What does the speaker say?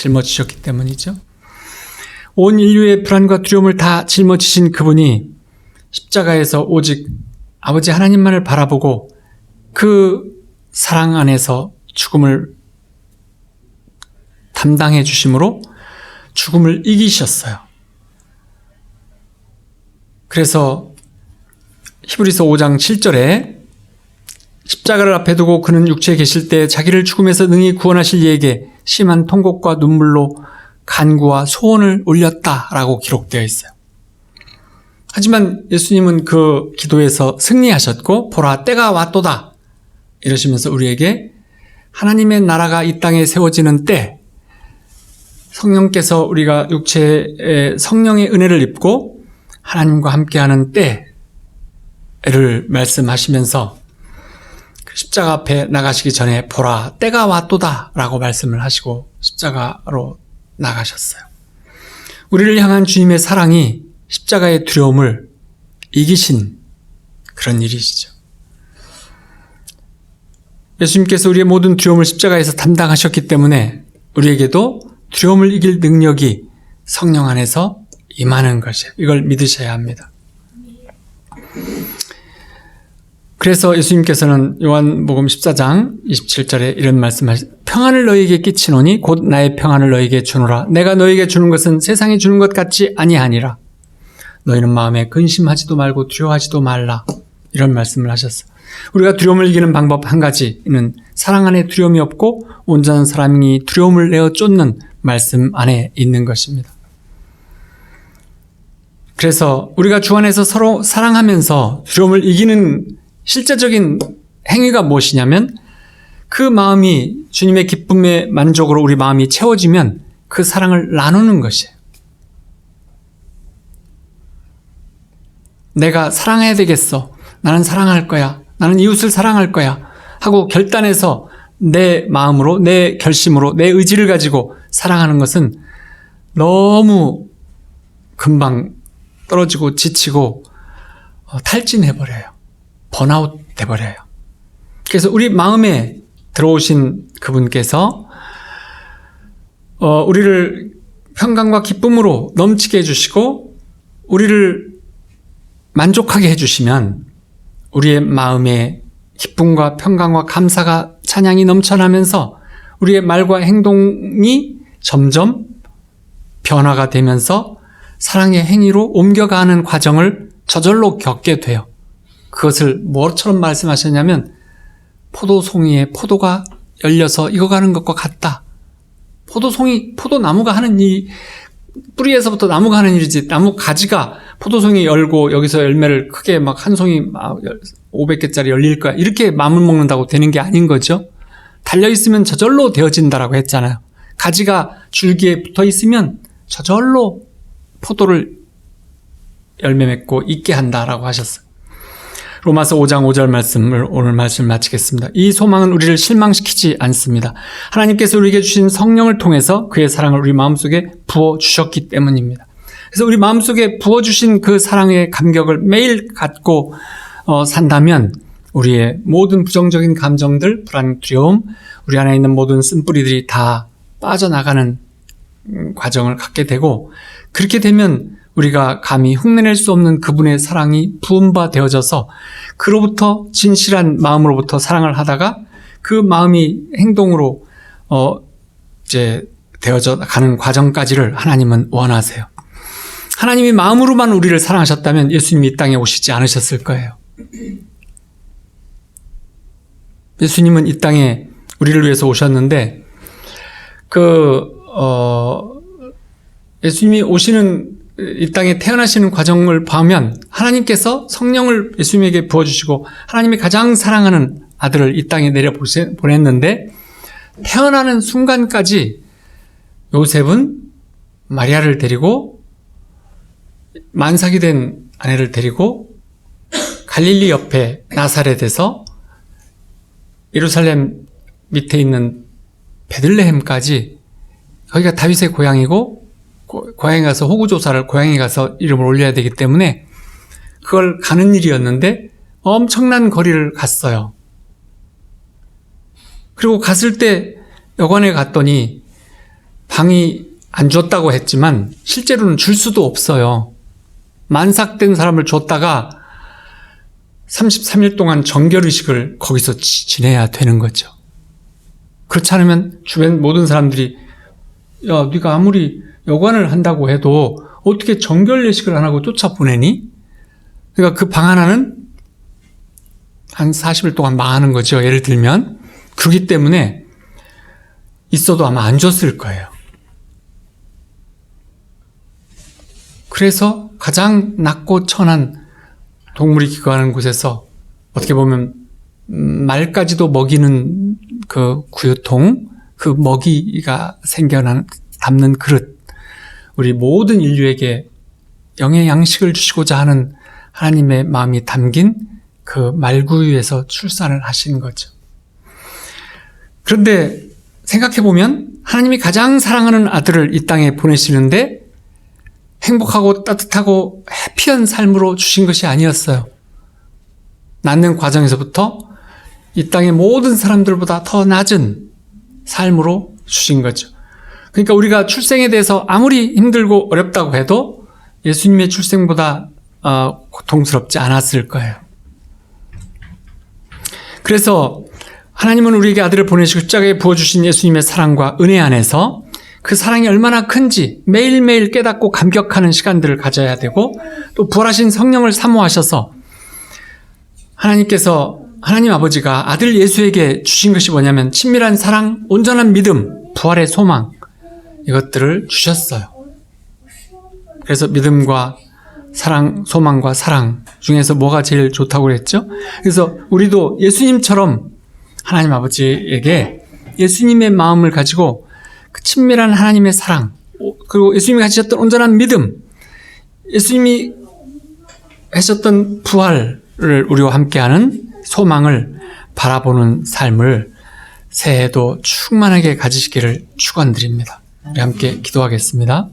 짊어지셨기 때문이죠. 온 인류의 불안과 두려움을 다 짊어지신 그분이 십자가에서 오직 아버지 하나님만을 바라보고 그 사랑 안에서 죽음을 담당해 주심으로 죽음을 이기셨어요. 그래서 히브리서 5장 7절에 십자가를 앞에 두고 그는 육체에 계실 때 자기를 죽음에서 능히 구원하실 이에게 심한 통곡과 눈물로 간구와 소원을 올렸다라고 기록되어 있어요. 하지만 예수님은 그 기도에서 승리하셨고 보라 때가 왔도다 이러시면서 우리에게 하나님의 나라가 이 땅에 세워지는 때 성령께서 우리가 육체의 성령의 은혜를 입고 하나님과 함께하는 때를 말씀하시면서 그 십자가 앞에 나가시기 전에 보라 때가 왔도다라고 말씀을 하시고 십자가로 나가셨어요. 우리를 향한 주님의 사랑이 십자가의 두려움을 이기신 그런 일이시죠. 예수님께서 우리의 모든 두려움을 십자가에서 담당하셨기 때문에 우리에게도 두려움을 이길 능력이 성령 안에서 임하는 것이에요. 이걸 믿으셔야 합니다. 그래서 예수님께서는 요한복음 14장 27절에 이런 말씀하시 평안을 너희에게 끼치노니 곧 나의 평안을 너희에게 주노라 내가 너희에게 주는 것은 세상이 주는 것 같지 아니하니라 너희는 마음에 근심하지도 말고 두려워하지도 말라 이런 말씀을 하셨어. 우리가 두려움을 이기는 방법 한 가지는 사랑 안에 두려움이 없고 온전한 사람이 두려움을 내어 쫓는 말씀 안에 있는 것입니다. 그래서 우리가 주 안에서 서로 사랑하면서 두려움을 이기는 실제적인 행위가 무엇이냐면 그 마음이 주님의 기쁨의 만족으로 우리 마음이 채워지면 그 사랑을 나누는 것이에요. 내가 사랑해야 되겠어. 나는 사랑할 거야. 나는 이웃을 사랑할 거야. 하고 결단해서 내 마음으로, 내 결심으로, 내 의지를 가지고 사랑하는 것은 너무 금방 떨어지고 지치고 어, 탈진해버려요. 번아웃 돼버려요. 그래서 우리 마음에 들어오신 그분께서 어, 우리를 평강과 기쁨으로 넘치게 해주시고 우리를 만족하게 해주시면 우리의 마음에 기쁨과 평강과 감사가 찬양이 넘쳐나면서 우리의 말과 행동이 점점 변화가 되면서 사랑의 행위로 옮겨가는 과정을 저절로 겪게 돼요. 그것을 뭐처럼 말씀하셨냐면 포도송이에 포도가 열려서 익어가는 것과 같다. 포도송이, 포도나무가 하는 이 뿌리에서부터 나무가 하는 일이지 나무 가지가 포도송이 열고 여기서 열매를 크게 막 한 송이 500개짜리 열릴 거야. 이렇게 마음을 먹는다고 되는 게 아닌 거죠. 달려 있으면 저절로 되어진다라고 했잖아요. 가지가 줄기에 붙어 있으면 저절로 포도를 열매 맺고 있게 한다라고 하셨어요. 로마서 5장 5절 말씀을 오늘 말씀 마치겠습니다. 이 소망은 우리를 실망시키지 않습니다. 하나님께서 우리에게 주신 성령을 통해서 그의 사랑을 우리 마음속에 부어 주셨기 때문입니다. 그래서 우리 마음속에 부어 주신 그 사랑의 감격을 매일 갖고 어, 산다면 우리의 모든 부정적인 감정들, 불안, 두려움, 우리 안에 있는 모든 쓴뿌리들이 다 빠져나가는 음, 과정을 갖게 되고 그렇게 되면 우리가 감히 흉내낼 수 없는 그분의 사랑이 부음바 되어져서 그로부터 진실한 마음으로부터 사랑을 하다가 그 마음이 행동으로 어 이제 되어져 가는 과정까지를 하나님은 원하세요. 하나님이 마음으로만 우리를 사랑하셨다면 예수님이 이 땅에 오시지 않으셨을 거예요. 예수님은 이 땅에 우리를 위해서 오셨는데 그 어, 예수님이 오시는 이 땅에 태어나시는 과정을 보면 하나님께서 성령을 예수님에게 부어주시고 하나님이 가장 사랑하는 아들을 이 땅에 내려 보냈는데 태어나는 순간까지 요셉은 마리아를 데리고 만삭이 된 아내를 데리고 갈릴리 옆에 나사렛에서 예루살렘 밑에 있는 베들레헴까지 거기가 다윗의 고향이고 고향에 가서 호구 조사를 고향에 가서 이름을 올려야 되기 때문에 그걸 가는 일이었는데 엄청난 거리를 갔어요. 그리고 갔을 때 여관에 갔더니 방이 안 줬다고 했지만 실제로는 줄 수도 없어요. 만삭된 사람을 줬다가 33일 동안 정결의식을 거기서 지- 지내야 되는 거죠. 그렇지 않으면 주변 모든 사람들이 야, 네가 아무리 여관을 한다고 해도 어떻게 정결례식을 안 하고 쫓아보내니? 그러니까 그 방 하나는 한 40일 동안 망하는 거죠. 예를 들면. 그렇기 때문에 있어도 아마 안 줬을 거예요. 그래서 가장 낮고 천한 동물이 기거하는 곳에서 어떻게 보면 음, 말까지도 먹이는 그 구유통, 그 먹이가 생겨난 담는 그릇, 우리 모든 인류에게 영의 양식을 주시고자 하는 하나님의 마음이 담긴 그 말구유에서 출산을 하신 거죠. 그런데 생각해 보면 하나님이 가장 사랑하는 아들을 이 땅에 보내시는데 행복하고 따뜻하고 해피한 삶으로 주신 것이 아니었어요. 낳는 과정에서부터 이 땅의 모든 사람들보다 더 낮은 삶으로 주신 거죠. 그러니까 우리가 출생에 대해서 아무리 힘들고 어렵다고 해도 예수님의 출생보다 어, 고통스럽지 않았을 거예요. 그래서 하나님은 우리에게 아들을 보내시고 십자가에 부어주신 예수님의 사랑과 은혜 안에서 그 사랑이 얼마나 큰지 매일매일 깨닫고 감격하는 시간들을 가져야 되고 또 부활하신 성령을 사모하셔서 하나님께서 하나님 아버지가 아들 예수에게 주신 것이 뭐냐면 친밀한 사랑, 온전한 믿음, 부활의 소망 이것들을 주셨어요. 그래서 믿음과 사랑, 소망과 사랑 중에서 뭐가 제일 좋다고 그랬죠? 그래서 우리도 예수님처럼 하나님 아버지에게 예수님의 마음을 가지고 그 친밀한 하나님의 사랑, 그리고 예수님이 가지셨던 온전한 믿음, 예수님이 하셨던 부활을 우리와 함께하는 소망을 바라보는 삶을 새해에도 충만하게 가지시기를 축원드립니다. 함께 기도하겠습니다.